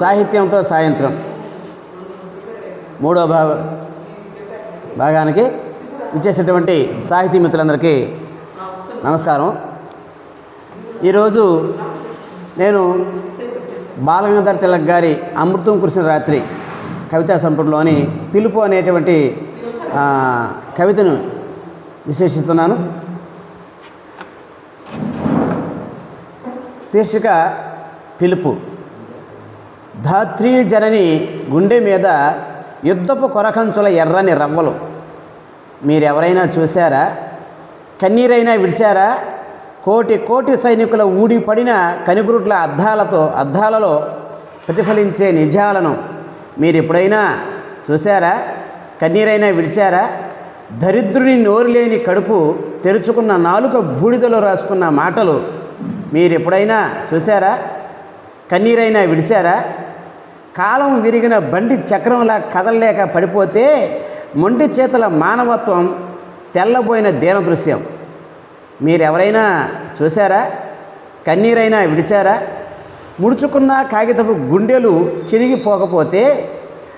సాహిత్యంతో సాయంత్రం. మూడో భాగ భాగానికి ఇచ్చేసేటువంటి సాహితీ మిత్రులందరికీ నమస్కారం. ఈరోజు నేను బాలగంగాధర్ తిలక్ గారి అమృతం కురిసిన రాత్రి కవితా సంపుటిలోని పిలుపు అనేటువంటి కవితను విశ్లేషిస్తున్నాను శీర్షిక పిలుపు. ధాత్రీ జనని గుండె మీద యుద్ధపు కొరకంచుల ఎర్రని రవ్వలు. మీరెవరైనా చూశారా? కన్నీరైనా విడిచారా? కోటి కోటి సైనికుల ఊడిపడిన కనిగురుట్ల అద్దాలతో అద్దాలలో ప్రతిఫలించే నిజాలను మీరు ఎప్పుడైనా చూశారా? కన్నీరైనా విడిచారా? దరిద్రుని నోరు లేని కడుపు తెరుచుకున్న నాలుక బూడిదలో రాసుకున్న మాటలు మీరు ఎప్పుడైనా చూశారా? కన్నీరైనా విడిచారా? కాలం విరిగిన బండి చక్రంలా కదలలేక పడిపోతే మొండి చేతుల మానవత్వం తెల్లబోయిన దీన దృశ్యం మీరెవరైనా చూశారా? కన్నీరైనా విడిచారా? ముడుచుకున్న కాగితపు గుండెలు చిరిగిపోకపోతే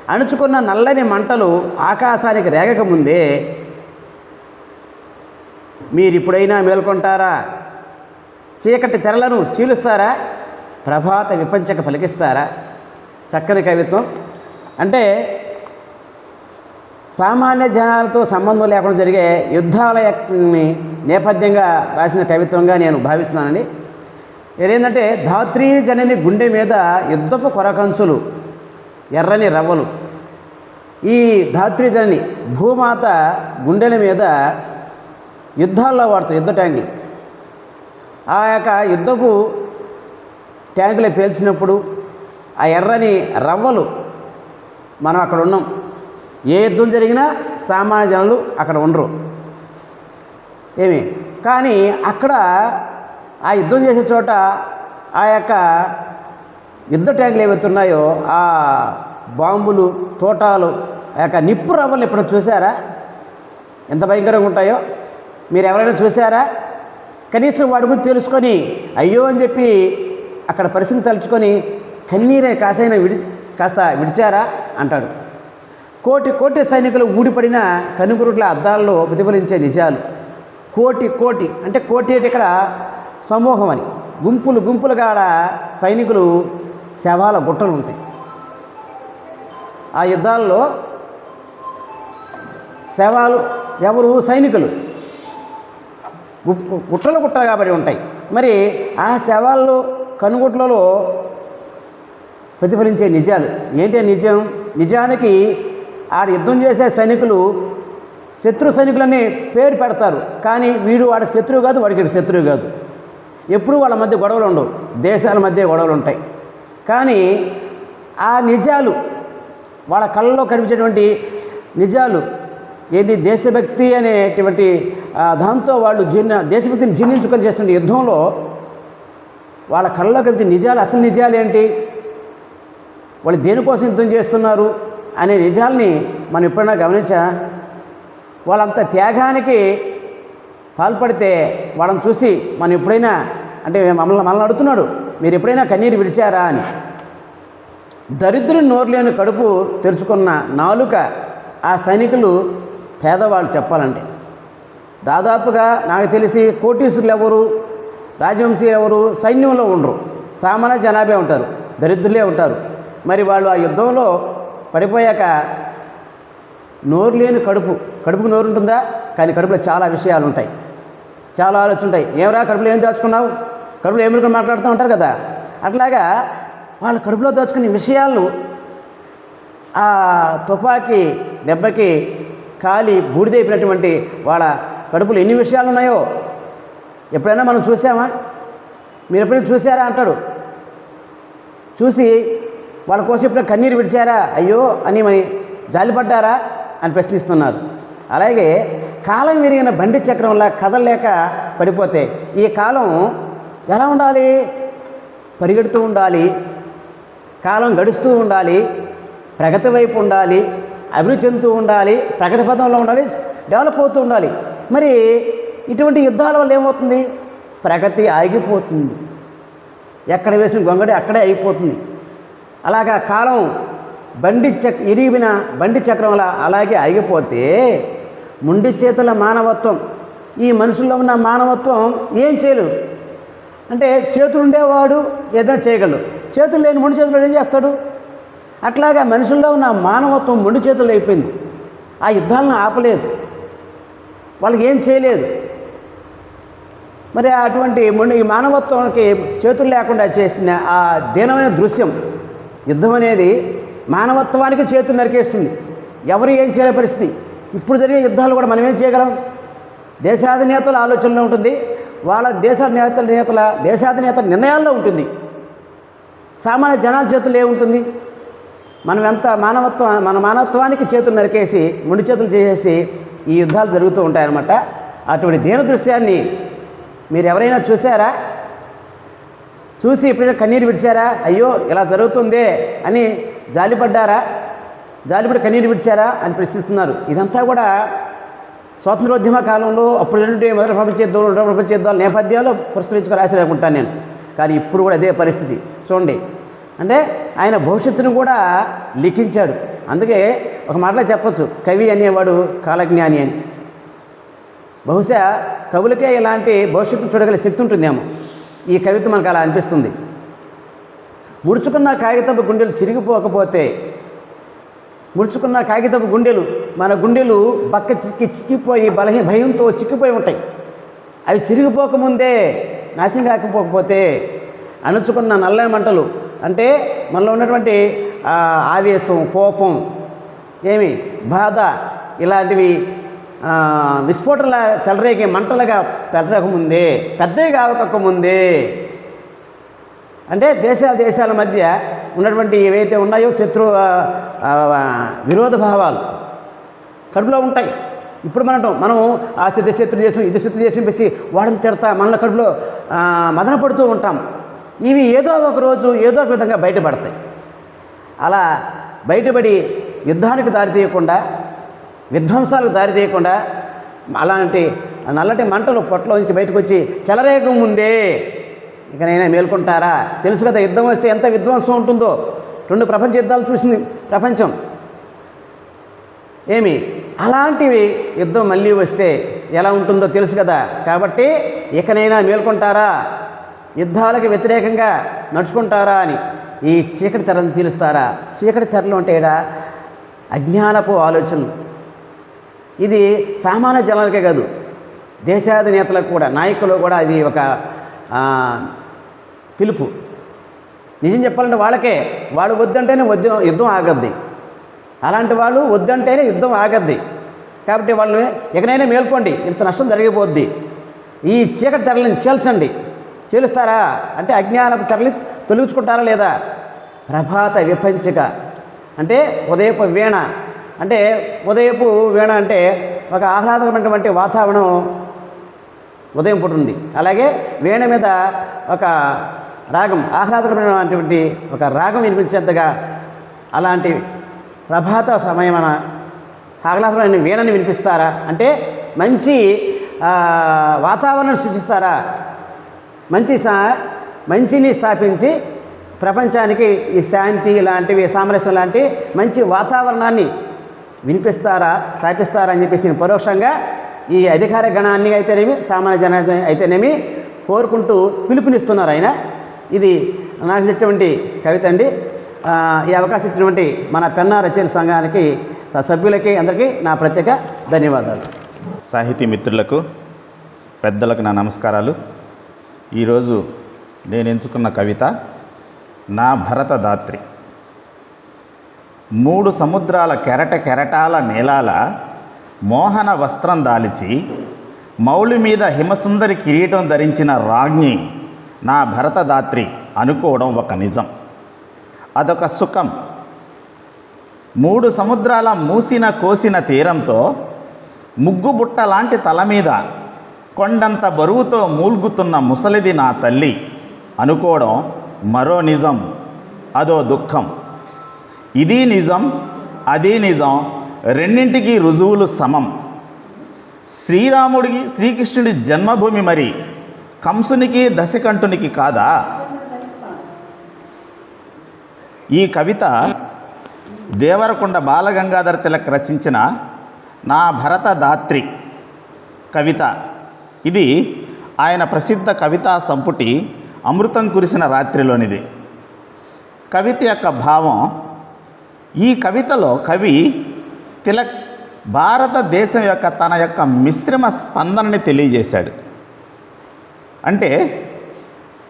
అణుచుకున్న నల్లని మంటలు ఆకాశానికి రేగక ముందే మీరిప్పుడైనా మేల్కొంటారా? చీకటి తెరలను చీలుస్తారా? ప్రభాత విపంచక పలికిస్తారా? చక్కని కవిత్వం. అంటే సామాన్య జనాలతో సంబంధం లేకుండా జరిగే యుద్ధాల యొక్క- నేపథ్యంగా రాసిన కవిత్వంగా నేను భావిస్తున్నానండి. ఏంటంటే ధాత్రీ జనని గుండె మీద యుద్ధపు కొరకంచులు ఎర్రని రవ్వలు. ఈ ధాత్రీ జనని భూమాత గుండెల మీద యుద్ధాల్లో వాడుతారు యుద్ధ ట్యాంకులు. ఆ యొక్క యుద్ధపు ట్యాంకులు పేల్చినప్పుడు ఆ ఎర్రని రవ్వలు మనం అక్కడ ఉన్నాం. ఏ యుద్ధం జరిగినా సామాన్య జనులు అక్కడ ఉండరు. ఏమి? కానీ అక్కడ ఆ యుద్ధం చేసే చోట ఆ యొక్క యుద్ధ ట్యాంకులు ఏవైతే ఉన్నాయో ఆ బాంబులు తోటాలు ఆ యొక్క నిప్పు రవ్వలు ఎప్పుడైనా చూసారా? ఎంత భయంకరంగా ఉంటాయో? మీరు ఎవరైనా చూసారా? కనీసం వాడి గురించి తెలుసుకొని అయ్యో అని చెప్పి అక్కడ పరిస్థితిని తలుచుకొని కన్నీరే కాసైనా విడి కాస్త విడిచారా? అంటాడు. కోటి కోటి సైనికులు ఊడిపడిన కనుగురుట్ల అద్దాల్లో ప్రతిఫలించే నిజాలు. కోటి కోటి అంటే కోటి అంటే ఇక్కడ సమూహం అని. గుంపులు గుంపులుగా కాడ సైనికులు శవాల గుట్టలు ఉంటాయి. ఆ యుద్ధాల్లో శవాలు ఎవరు? సైనికులు. గుట్టలు గుట్టలు కాబట్టి ఉంటాయి. మరి ఆ శవాల్లో కనుగుట్లలో ప్రతిఫలించే నిజాలు. ఏంటి నిజం? నిజానికి ఆడ యుద్ధం చేసే సైనికులు శత్రు సైనికులని పేరు పెడతారు. కానీ వీడు వాడికి శత్రువు కాదు వాడికి శత్రువు కాదు. ఎప్పుడు వాళ్ళ మధ్య గొడవలు ఉండవు. దేశాల మధ్య గొడవలు ఉంటాయి. కానీ ఆ నిజాలు వాళ్ళ కళ్ళలో కనిపించేటువంటి నిజాలు ఏది దేశభక్తి అనేటువంటి దాంతో వాళ్ళు జీర్ణ దేశభక్తిని జీర్ణించుకొని చేస్తున్న యుద్ధంలో వాళ్ళ కళ్ళలో కనిపించే నిజాలు అసలు నిజాలు ఏంటి? వాళ్ళు దేనికోసం యుద్ధం చేస్తున్నారు అనే నిజాల్ని మనం ఎప్పుడైనా గమనించా? వాళ్ళంత త్యాగానికి పాల్పడితే వాళ్ళని చూసి మనం ఎప్పుడైనా అంటే మమ్మల్ని మనల్ని అడుగుతున్నాడు మీరు ఎప్పుడైనా కన్నీరు విడిచారా? అని. దరిద్రుని నోరులేని కడుపు తెరుచుకున్న నాలుక ఆ సైనికులు పేదవాళ్ళు చెప్పాలంటే దాదాపుగా నాకు తెలిసి కోటీసులు ఎవరు రాజవంశీయులు ఎవరు సైన్యంలో ఉండరు. సామాన్య జనాభే ఉంటారు దరిద్రులే ఉంటారు. మరి వాళ్ళు ఆ యుద్ధంలో పడిపోయాక నోరు లేని కడుపు. కడుపుకు నోరు ఉంటుందా? కానీ కడుపులో చాలా విషయాలు ఉంటాయి. చాలా ఆలోచన ఉంటాయి ఏమరా కడుపులో ఏం దాచుకున్నావు? కడుపులో ఏమి మాట్లాడుతూ ఉంటారు కదా? అట్లాగా వాళ్ళ కడుపులో దాచుకునే విషయాలను ఆ తుపాకీ దెబ్బకి కాలి బూడిదైపోయినటువంటి వాళ్ళ కడుపులో ఎన్ని విషయాలు ఉన్నాయో ఎప్పుడైనా మనం చూసామా? మీరు ఎప్పుడైనా చూసారా అంటాడు. చూసి వాళ్ళ కోసం ఇప్పుడు కన్నీరు విడిచారా? అయ్యో అని మరి జాలిపడ్డారా? అని ప్రశ్నిస్తున్నారు. అలాగే కాలం విరిగిన బండి చక్రంలా కదలలేక పడిపోతే ఈ కాలం ఎలా ఉండాలి? పరిగెడుతూ ఉండాలి కాలం గడుస్తూ ఉండాలి ప్రగతి వైపు ఉండాలి అభివృద్ధి చెందుతూ ఉండాలి ప్రగతి పదంలో ఉండాలి డెవలప్ అవుతూ ఉండాలి. మరి ఇటువంటి యుద్ధాల వల్ల ఏమవుతుంది? ప్రగతి ఆగిపోతుంది. ఎక్కడ వేసిన గొంగడి అక్కడే అయిపోతుంది. అలాగా కాలం బండి చక్ ఇరిగిన బండి చక్రంలా అలాగే ఆగిపోతే ముండి చేతుల మానవత్వం ఈ మనుషుల్లో ఉన్న మానవత్వం ఏం చేయలేదు. అంటే చేతులు ఉండేవాడు ఏదైనా చేయగలడు. చేతులు లేని ముండి చేతులు ఏం చేస్తాడు? అట్లాగా మనుషుల్లో ఉన్న మానవత్వం ముండి చేతులు అయిపోయింది. ఆ యుద్ధాలను ఆపలేదు. వాళ్ళకి ఏం చేయలేదు. మరి అటువంటి ముండి ఈ మానవత్వానికి చేతులు లేకుండా చేసిన ఆ దీనమైన దృశ్యం యుద్ధం అనేది మానవత్వానికి చేతులు నరికేస్తుంది. ఎవరు ఏం చేయలే పరిస్థితి. ఇప్పుడు జరిగే యుద్ధాలు కూడా మనం ఏం చేయగలం? దేశాధినేతల ఆలోచనలో ఉంటుంది. వాళ్ళ దేశ నేతల నేతల దేశాధినేతల నిర్ణయాల్లో ఉంటుంది. సామాన్య జనాల చేతుల్లో ఏముంటుంది మనం ఎంత మానవత్వం మన మానవత్వానికి చేతులు నరికేసి ముడి చేతులు చేసేసి ఈ యుద్ధాలు జరుగుతూ ఉంటాయన్నమాట. అటువంటి దీన దృశ్యాన్ని మీరు ఎవరైనా చూసారా చూసి ఎప్పుడైనా కన్నీరు విడిచారా? అయ్యో ఇలా జరుగుతుందే అని జాలిపడ్డారా? జాలిపడి కన్నీరు విడిచారా అని ప్రశ్నిస్తున్నారు. ఇదంతా కూడా స్వాతంత్రోద్యమ కాలంలో అప్పుడు జరిగినటువంటి మొదటి ప్రపంచ యుద్ధం రెండవ ప్రపంచ యుద్ధాల నేపథ్యాలు పురస్కరించుకు రాసిననుకుంటాను నేను. కానీ ఇప్పుడు కూడా అదే పరిస్థితి. చూడండి. అంటే ఆయన భవిష్యత్తును కూడా లిఖించాడు. అందుకే ఒక మాటలో చెప్పచ్చు. కవి అనేవాడు కాలజ్ఞాని అని. బహుశా కవులకే ఇలాంటి భవిష్యత్తు చూడగల శక్తి ఉంటుందేమో. ఈ కవిత్వం మనకు అలా అనిపిస్తుంది. ముడుచుకున్న కాగితపు గుండెలు చిరిగిపోకపోతే ముడుచుకున్న కాగితపు గుండెలు మన గుండెలు పక్క చిక్కి చిక్కిపోయి బలహీన భయంతో చిక్కిపోయి ఉంటాయి. అవి చిరిగిపోకముందే నాశనం కాకపోకపోతే అణుచుకున్న నల్లని మంటలు అంటే మనలో ఉన్నటువంటి ఆవేశం కోపం ఏమి బాధ ఇలాంటివి విస్ఫోటల విస్ఫోటనలా చెలరేగే మంటలుగా పెరగకముందే పెద్దవి కావకముందే అంటే దేశాల దేశాల మధ్య ఉన్నటువంటి ఏవైతే ఉన్నాయో శత్రు విరోధ భావాలు కడుపులో ఉంటాయి. ఇప్పుడు మనం మనం ఆ సిద్ధ శత్రు దేశం ఇది శత్రు దేశం పెసి వాడిని తిడతా మనల కడుపులో మదన పడుతూ ఉంటాం. ఇవి ఏదో ఒక రోజు ఏదో ఒక విధంగా బయటపడతాయి. అలా బయటపడి యుద్ధానికి దారి తీయకుండా విధ్వంసాలకు దారితీయకుండా అలాంటి నల్లటి మంటలు పొట్టలో నుంచి బయటకు వచ్చి చెలరేగ ముందే ఇకనైనా మేల్కొంటారా? తెలుసు కదా యుద్ధం వస్తే ఎంత విధ్వంసం ఉంటుందో. రెండు ప్రపంచ యుద్ధాలు చూసింది ప్రపంచం. ఏమి? అలాంటివి యుద్ధం మళ్ళీ వస్తే ఎలా ఉంటుందో తెలుసు కదా. కాబట్టి ఇకనైనా మేల్కొంటారా? యుద్ధాలకు వ్యతిరేకంగా నడుచుకుంటారా అని ఈ చీకటి తెరను తీరుస్తారా? చీకటి తెరలు అంటే అజ్ఞానపు ఆలోచనలు. ఇది సామాన్య జనాలకే కాదు దేశాధినేతలకు కూడా నాయకులు కూడా ఇది ఒక పిలుపు. నిజం చెప్పాలంటే వాళ్ళకే వాళ్ళు వద్దంటేనే వద్దు యుద్ధం ఆగద్ది. అలాంటి వాళ్ళు వద్దంటేనే యుద్ధం ఆగద్ది. కాబట్టి వాళ్ళని ఎక్కడైనా మేల్కోండి ఇంత నష్టం జరిగిపోద్ది. ఈ చీకటి తెరలను చీల్చండి. చీలుస్తారా? అంటే అజ్ఞానపు తెరలి తొలగించుకుంటారా లేదా? ప్రభాత విపంచిక. అంటే ఉదయపు వీణ. అంటే ఉదయపు వీణ అంటే ఒక ఆహ్లాదకరమైనటువంటి వాతావరణం ఉదయం పుట్టింది అలాగే వీణ మీద ఒక రాగం ఆహ్లాదకరమైనటువంటి ఒక రాగం వినిపించేంతగా అలాంటి ప్రభాత సమయమన ఆహ్లాదకరమైన వీణని వినిపిస్తారా? అంటే మంచి వాతావరణం సృష్టిస్తారా? మంచి సా మంచిని స్థాపించి ప్రపంచానికి ఈ శాంతి లాంటివి సామరస్యం లాంటి మంచి వాతావరణాన్ని వినిపిస్తారా? స్థాపిస్తారా అని చెప్పేసి పరోక్షంగా ఈ అధికార గణాన్ని అయితేనేమి సామాన్య జన అయితేనేమి కోరుకుంటూ పిలుపునిస్తున్నారు ఆయన. ఇది నాకు ఇచ్చినటువంటి కవిత అండి. ఈ అవకాశం ఇచ్చినటువంటి మన పెన్నా రచయిత సంఘానికి సభ్యులకి అందరికీ నా ప్రత్యేక ధన్యవాదాలు. సాహితీ మిత్రులకు పెద్దలకు నా నమస్కారాలు. ఈరోజు నేను ఎంచుకున్న కవిత నా భరత దాత్రి మూడు సముద్రాల కెరట కెరటాల నేలాల మోహన వస్త్రం దాల్చి మౌలి మీద హిమసుందరి కిరీటం ధరించిన రాజ్ఞి నా భరతదాత్రి అనుకోవడం ఒక నిజం. అదొక సుఖం. మూడు సముద్రాల మూసిన కోసిన తీరంతో ముగ్గుబుట్ట లాంటి తల మీద కొండంత బరువుతో మూల్గుతున్న ముసలిది నా తల్లి అనుకోవడం మరో నిజం అదో దుఃఖం. ఇది నిజం అది నిజం. రెండింటికి రుజువులు సమం. శ్రీరాముడికి శ్రీకృష్ణుడి జన్మభూమి మరి. కంసునికి దశకంఠునికి కాదా? ఈ కవిత దేవరకొండ బాలగంగాధర తిలక్ రచించిన నా భరత దాత్రి కవిత. ఇది ఆయన ప్రసిద్ధ కవితా సంపుటి అమృతం కురిసిన రాత్రిలోనిది. కవిత యొక్క భావం ఈ కవితలో కవి తిలక్ భారతదేశం యొక్క తన యొక్క మిశ్రమ స్పందనని తెలియజేశాడు. అంటే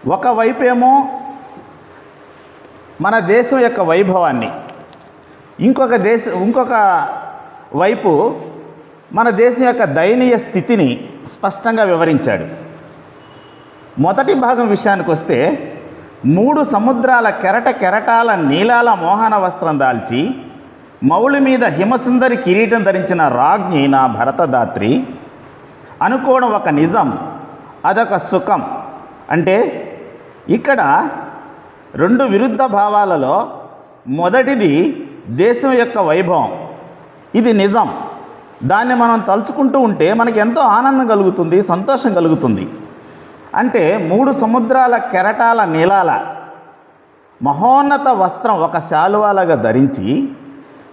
ఒకవైపేమో మన దేశం యొక్క వైభవాన్ని ఇంకొక దేశ ఇంకొక వైపు మన దేశం యొక్క దయనీయ స్థితిని స్పష్టంగా వివరించాడు. మొదటి భాగం విషయానికి వస్తే మూడు సముద్రాల కెరట కెరటాల నీలాల మోహన వస్త్రం దాల్చి మౌళి మీద హిమసుందరి కిరీటం ధరించిన రాజ్ఞి నా భరతదాత్రి. అనుకోవడం ఒక నిజం అదొక సుఖం. అంటే ఇక్కడ రెండు విరుద్ధ భావాలలో మొదటిది దేశం యొక్క వైభవం. ఇది నిజం. దాన్ని మనం తలుచుకుంటూ ఉంటే మనకి ఎంతో ఆనందం కలుగుతుంది సంతోషం కలుగుతుంది. అంటే మూడు సముద్రాల కెరటాల నీలాల మహోన్నత వస్త్రం ఒక శాలువాలగా ధరించి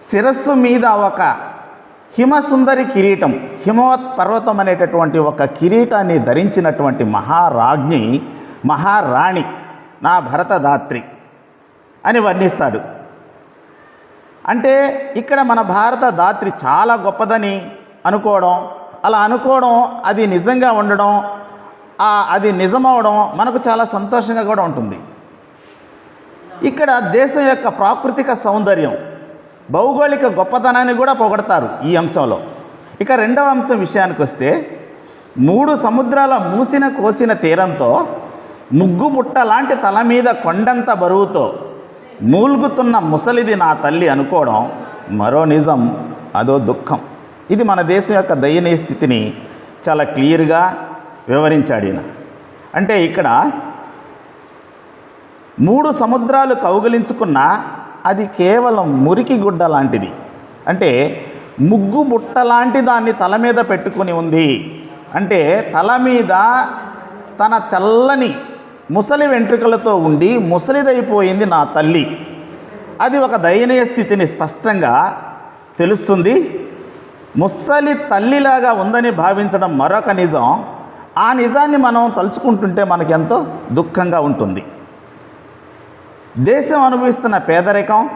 శిరస్సు మీద ఒక హిమసుందరి కిరీటం హిమవత్ పర్వతం అనేటటువంటి ఒక కిరీటాన్ని ధరించినటువంటి మహారాజ్ఞి మహారాణి నా భరతదాత్రి అని వర్ణిస్తాడు. అంటే ఇక్కడ మన భారత దాత్రి చాలా గొప్పదని అనుకోవడం అలా అనుకోవడం అది నిజంగా ఉండడం అది నిజమవడం మనకు చాలా సంతోషంగా కూడా ఉంటుంది. ఇక్కడ దేశం యొక్క ప్రాకృతిక సౌందర్యం భౌగోళిక గొప్పతనాన్ని కూడా పొగడతారు ఈ అంశంలో. ఇక రెండవ అంశం విషయానికి వస్తే మూడు సముద్రాల మూసిన కోసిన తీరంతో ముగ్గుబుట్ట లాంటి తల మీద కొండంత బరువుతో మూల్గుతున్న ముసలిది నా తల్లి అనుకోవడం మరో నిజం అదో దుఃఖం. ఇది మన దేశం యొక్క దయనీయ స్థితిని చాలా క్లియర్గా వివరించాడు ఈయన. అంటే ఇక్కడ మూడు సముద్రాలు కౌగిలించుకున్న అది కేవలం మురికి గుడ్డ లాంటిది. అంటే ముగ్గు బుట్ట లాంటి దాన్ని తల మీద పెట్టుకుని ఉంది. అంటే తల మీద తన తెల్లని ముసలి వెంట్రుకలతో ఉండి ముసలిదైపోయింది నా తల్లి. అది ఒక దయనీయ స్థితిని స్పష్టంగా తెలుస్తుంది. ముసలి తల్లిలాగా ఉందని భావించడం మరొక నిజం. ఆ నిజాన్ని మనం తలుచుకుంటుంటే మనకెంతో దుఃఖంగా ఉంటుంది. దేశం అనుభవిస్తున్న పేదరికం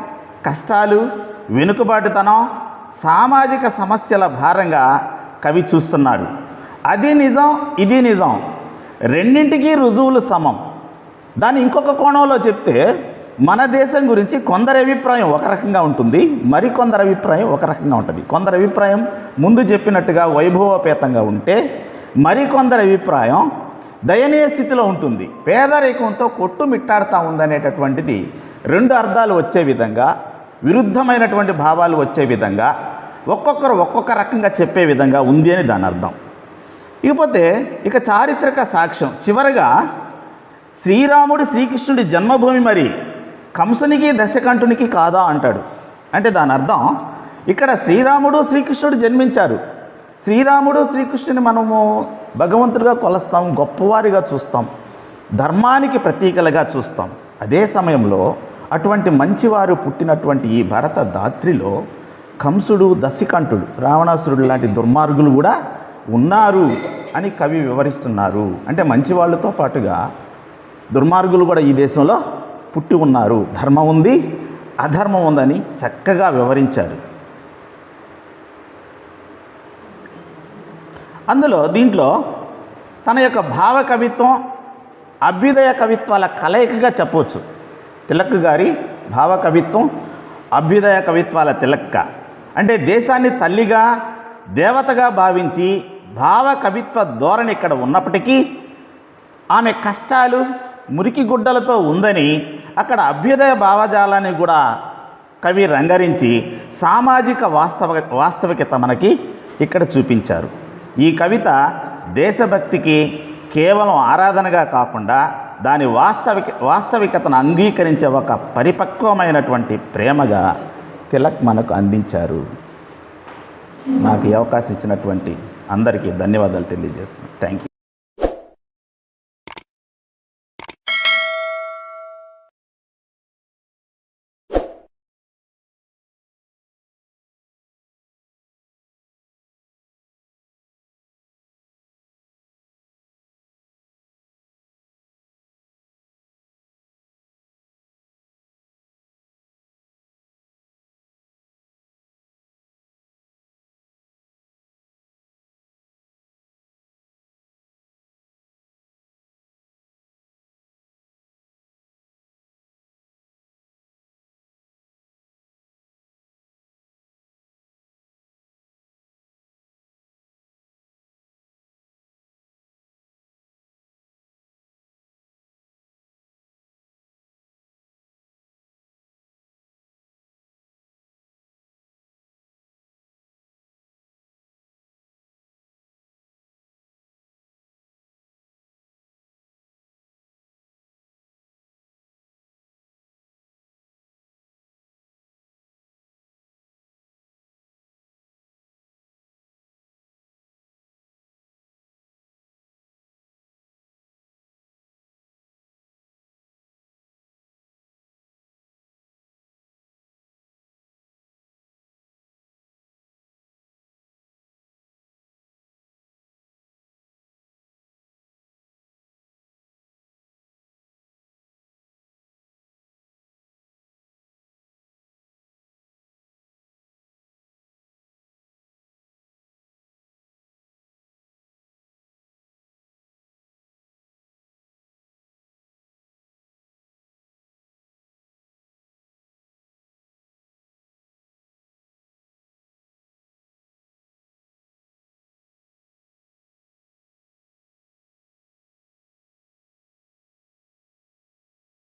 కష్టాలు వెనుకబాటుతనం సామాజిక సమస్యల భారంగా కవి చూస్తున్నాడు. అది నిజం ఇది నిజం. రెండింటికి రుజువులు సమం. దాన్ని ఇంకొక కోణంలో చెప్తే మన దేశం గురించి కొందరి అభిప్రాయం ఒక రకంగా ఉంటుంది మరికొందరి అభిప్రాయం ఒక రకంగా ఉంటుంది. కొందరి అభిప్రాయం ముందు చెప్పినట్టుగా వైభవోపేతంగా ఉంటే మరికొందరి అభిప్రాయం దయనీయ స్థితిలో ఉంటుంది. పేదరికంతో కొట్టుమిట్టాడుతూ ఉందనేటటువంటిది రెండు అర్థాలు వచ్చే విధంగా విరుద్ధమైనటువంటి భావాలు వచ్చే విధంగా ఒక్కొక్కరు ఒక్కొక్క రకంగా చెప్పే విధంగా ఉంది అని దాని అర్థం. ఇకపోతే ఇక చారిత్రక సాక్ష్యం. చివరగా శ్రీరాముడు శ్రీకృష్ణుడి జన్మభూమి మరి కంసునికి దశకంఠునికి కాదా అంటాడు. అంటే దాని అర్థం ఇక్కడ శ్రీరాముడు శ్రీకృష్ణుడు జన్మించారు. శ్రీరాముడు శ్రీకృష్ణుని మనము భగవంతుడిగా కొలుస్తాం గొప్పవారిగా చూస్తాం ధర్మానికి ప్రతీకలుగా చూస్తాం. అదే సమయంలో అటువంటి మంచివారు పుట్టినటువంటి ఈ భరత దాత్రిలో కంసుడు దశకంఠుడు రావణాసురుడు లాంటి దుర్మార్గులు కూడా ఉన్నారు అని కవి వివరిస్తున్నారు. అంటే మంచి వాళ్ళతో పాటుగా దుర్మార్గులు కూడా ఈ దేశంలో పుట్టి ఉన్నారు. ధర్మం ఉంది అధర్మం ఉందని చక్కగా వివరించారు. అందులో దీంట్లో తన యొక్క భావ కవిత్వం అభ్యుదయ కవిత్వాల కలయికగా చెప్పవచ్చు. తిలక్ గారి భావ కవిత్వం అభ్యుదయ కవిత్వాల తిలక్క. అంటే దేశాన్ని తల్లిగా దేవతగా భావించి భావ కవిత్వ ధోరణి ఇక్కడ ఉన్నప్పటికీ ఆమె కష్టాలు మురికి గుడ్డలతో ఉందని అక్కడ అభ్యుదయ భావజాలాన్ని కూడా కవి రంగరించి సామాజిక వాస్తవ వాస్తవికత మనకి ఇక్కడ చూపించారు. ఈ కవిత దేశభక్తికి కేవలం ఆరాధనగా కాకుండా దాని వాస్తవిక వాస్తవికతను అంగీకరించే ఒక పరిపక్వమైనటువంటి ప్రేమగా తిలక్ మనకు అందించారు. నాకు ఈ అవకాశం ఇచ్చినటువంటి అందరికీ ధన్యవాదాలు తెలియజేస్తున్నాను. Thank you